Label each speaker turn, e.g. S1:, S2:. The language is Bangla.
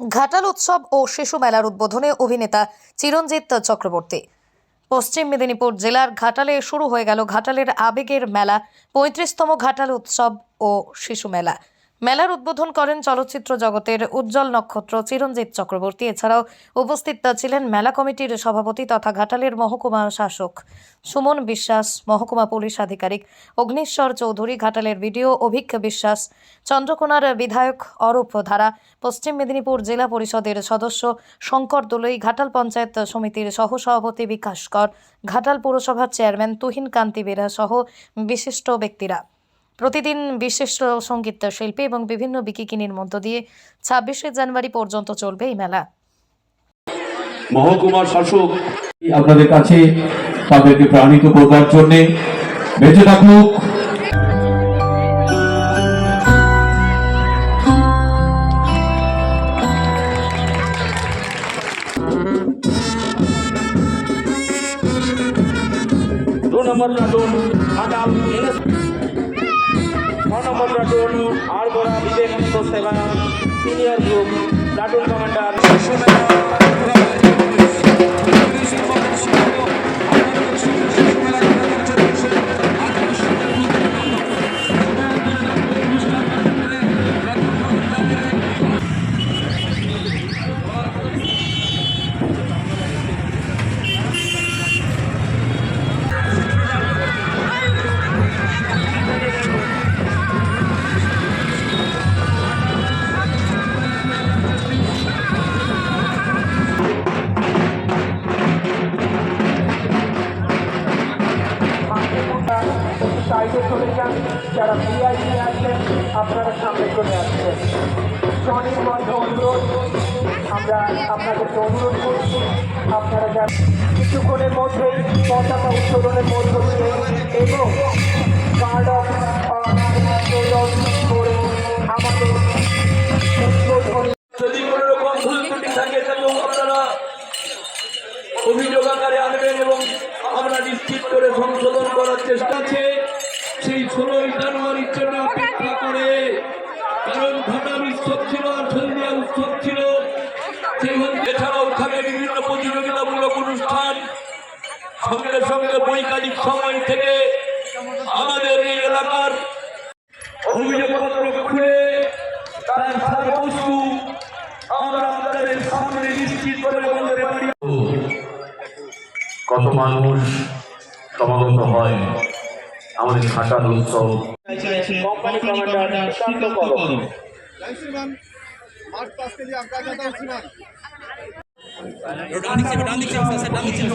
S1: ঘাটাল উৎসব ও শিশু মেলার উদ্বোধনে অভিনেতা চিরঞ্জিত চক্রবর্তী। পশ্চিম মেদিনীপুর জেলার ঘাটালে শুরু হয়ে গেল ঘাটালের আবেগের মেলা, পঁয়ত্রিশতম ঘাটাল উৎসব ও শিশু মেলা। মেলার উদ্বোধন করেন চলচ্চিত্র জগতের উজ্জ্বল নক্ষত্র চিরঞ্জিত চক্রবর্তী। এছাড়াও উপস্থিত ছিলেন মেলা কমিটির সভাপতি তথা ঘাটালের মহকুমা শাসক সুমন বিশ্বাস, মহকুমা পুলিশ আধিকারিক অগ্নিশ্বর চৌধুরী, ঘাটালের বিডিও অভিক বিশ্বাস, চন্দ্রকোনার বিধায়ক অরূপ ধারা, পশ্চিম মেদিনীপুর জেলা পরিষদের সদস্য শঙ্কর দোলই, ঘাটাল পঞ্চায়েত সমিতির সহসভাপতি বিকাশ কর, ঘাটাল পুরসভার চেয়ারম্যান তুহিন কান্তি বেরা সহ বিশিষ্ট ব্যক্তিরা। প্রতিদিন বিশিষ্ট সংগীত শিল্পী এবং বিভিন্ন বিকিকিনির মধ্য দিয়ে ছাব্বিশে জানুয়ারি পর্যন্ত চলবে এই মেলা।
S2: মহকুমা শাসক
S3: আপনাদের কাছে তাদেরকে প্রাণিত করবার জন্যে বেঁচে থাকুক।
S2: নম্বর ছ নম্বর প্লাটুন আরগোড়া বিবেকানন্দ সেবা সিনিয়র গ্রুপ প্লাটুন কমান্ডার
S4: সাইডে চলে যান যারা ভিআইপি আছেন আপনারা সামনে চলে আসছেন। স্বনির্বন্ধ অনুরোধ, আমরা আপনাদেরকে অনুরোধ করছি, আপনারা যান কিছুক্ষণের মধ্যেই পতাকা উত্তোলনের মধ্য দিয়ে এবং গার্ড অফ করে আমাদের
S2: যদি কোনো রকম ভুল ত্রুটি থাকে তাহলেও আপনারা অভিযোগ আকারে আনবেন এবং আমরা নিশ্চিত করে সংশোধন এছাড়াও থাকে বিভিন্ন প্রতিযোগিতামূলক অনুষ্ঠান সঙ্গে সঙ্গে বৈকালিক সময় থেকে আমাদের এই এলাকার অভিযোগপত্র খুলে তার সারবস্তু আমরা আপনাদের সামনে নিশ্চিত করে বলতে পারি।
S5: কত মানুষ সমাগত হয় আমাদের ঘাটাল উৎসব?
S4: কোম্পানি কমান্ডার শান্ত করো।
S6: डान दीजिए
S4: डान दीजिए सर डान दीजिए